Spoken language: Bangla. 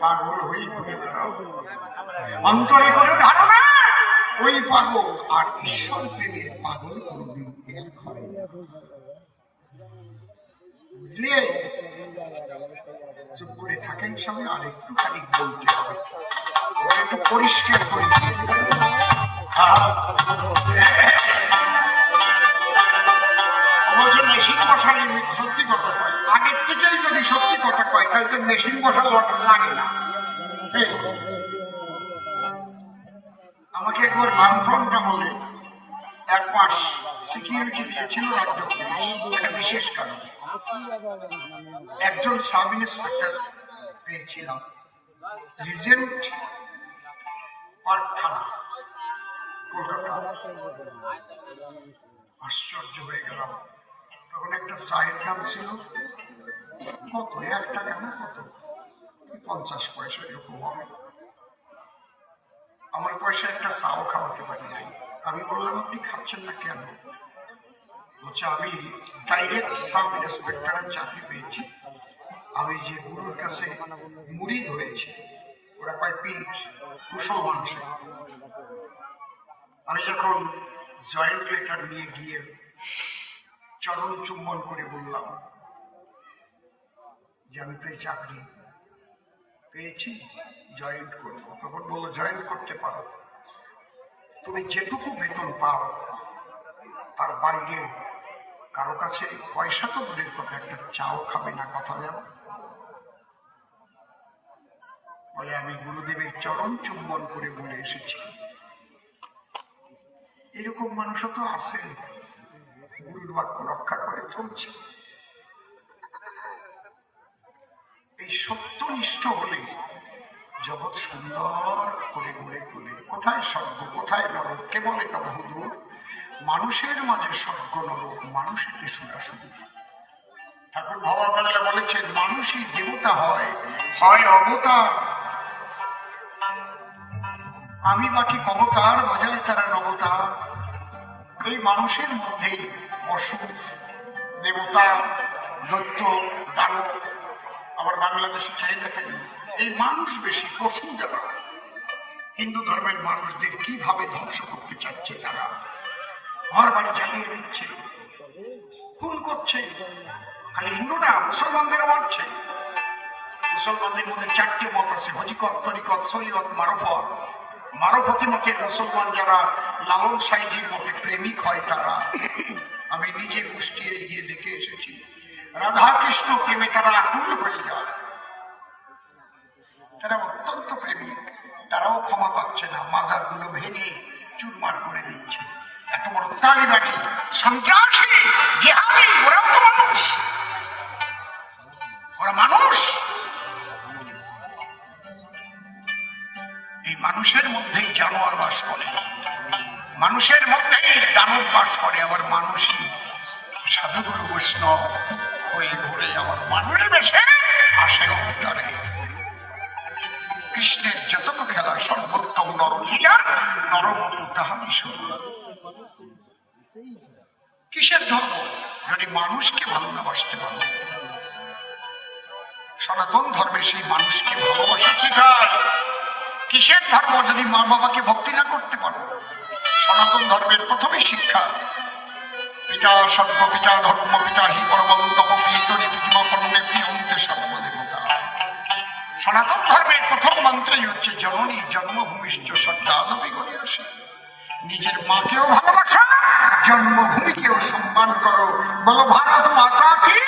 পাগল হয়ে বেড়াও। অন্তরে ধারণা? ওই পাগল আর ঈশ্বর প্রেমের পাগল কোনদিন এক হয় বুঝলে? চুপ করে থাকেন সবাই, আর বলতে হবে। একটু পরিষ্কার করে। অবশ্য সত্যি কথা কথা কয় তাহলে তো মেশিন বসানো লাগে না। আমাকে একবার বামফ্রন্ট আমলে এক মাস সিকিউরিটি দিয়েছিল বিশেষ কারণে। একজন সাব ইন্সপেক্টর পেয়েছিলাম, রিজেন্ট পার্ক থানা, কলকাতা। আশ্চর্য হয়ে গেলাম। তখন একটা চায়ের দাম ছিল কত? এক টাকা না কত? পঞ্চাশ পয়সা এরকম হবে? আমার পয়সা একটা চাও খাওয়াতে পারি নাই। আমি বললাম, আপনি খাচ্ছেন না কেন? বলছে, আমি ডাইরেক্ট সাব ইন্সপেক্টরের চাকরি পেয়েছি। আমি যে গুরুর কাছে মুড়িদ হয়েছে, ওরা কয় পিঠ মুসলমান সে। আমি যখন জয়েন্ট লেটার নিয়ে গিয়ে চরণ চুম্বন করে বললাম যে আমি এই চাকরি পেয়েছি করব। তখন বলল জয়েন্ট করতে পারো। তুমি যেটুকু বেতন পাও, তার বাইরে কারও কাছে পয়সা তো দূরের কথা, একটা চাও খাবে না কথা দেব? বলে, আমি গুরুদেবের চরণ চুম্বন করে বলে এসেছি। এরকম মানুষও তো আছে। গুরুর বাক্য রক্ষা করে চলছে। সত্যনিষ্ঠ হলে জগৎ সুন্দর করে গড়ে তোলে। কোথায় স্বর্গ, কোথায় নরক? কে বলে তা বহুদূর? মানুষের মাঝে স্বর্গ, নরক, মানুষের সুরা সুদূর ঠাকুর ভবা বলেছেন, মানুষই দেবতা হয় হয় অবতার। আমি বাকি কবতার বাজায় তারা নবতার এই মানুষের মধ্যেই অসুর দেবতা, দৈত্য, দানব আবার বাংলাদেশে চাই দেখেন, এই মানুষ বেশি পশু যারা হিন্দু ধর্মের মানুষদের কীভাবে ধ্বংস করতে চাচ্ছে তারা? ঘর বাড়ি জ্বালিয়ে দিচ্ছে, খুন করছে, খালি হিন্দু না মুসলমানদেরও মারছে। মুসলমানদের মধ্যে চারটে মত আছে, হজিকত, তরিকত সৈয়দ মারফত। মারফতি মতের মুসলমান যারা লালন সাইজির মতে প্রেমিক হয় তারা। আমি নিজে গোষ্ঠী গিয়ে দেখে এসেছি রাধা কৃষ্ণ প্রেমে তারা আকুল হয়ে যায়। তারা অত্যন্ত প্রেমিক। তারাও ক্ষমা পাচ্ছে না। মাজারগুলো ভেঙে চুরমার করে দিচ্ছে। এত বড় তালিবানি সন্ত্রাসী, জেহাদি, ওরাও তো মানুষ। ওরা মানুষ। এই মানুষের মধ্যেই জানোয়ার বাস করে। মানুষের মধ্যেই দানব বাস করে। আবার মানুষই সাধুগুরু বৈষ্ণব। কৃষ্ণের যতক খেলা সর্বোত্তম নরলীলা নরবপু তাহা বিশুদ্ধ কিসের ধর্ম? যদি মানুষকে ভালো না বাসতে পারো। সনাতন ধর্মে সেই মানুষকে ভালোবাসা শেখায় কিসের ধর্ম? যদি মা বাবাকে ভক্তি না করতে পারো। সনাতন ধর্মের প্রথমে শিক্ষা। পিতা সর্ব পিতা ধর্ম জন্মভূমিষ্ঠ শ্রদ্ধা আদপি করে আসে। নিজের মাকেও ভালোবাসো, জন্মভূমিকেও সম্মান করো। বলো, ভারত মাতা কি?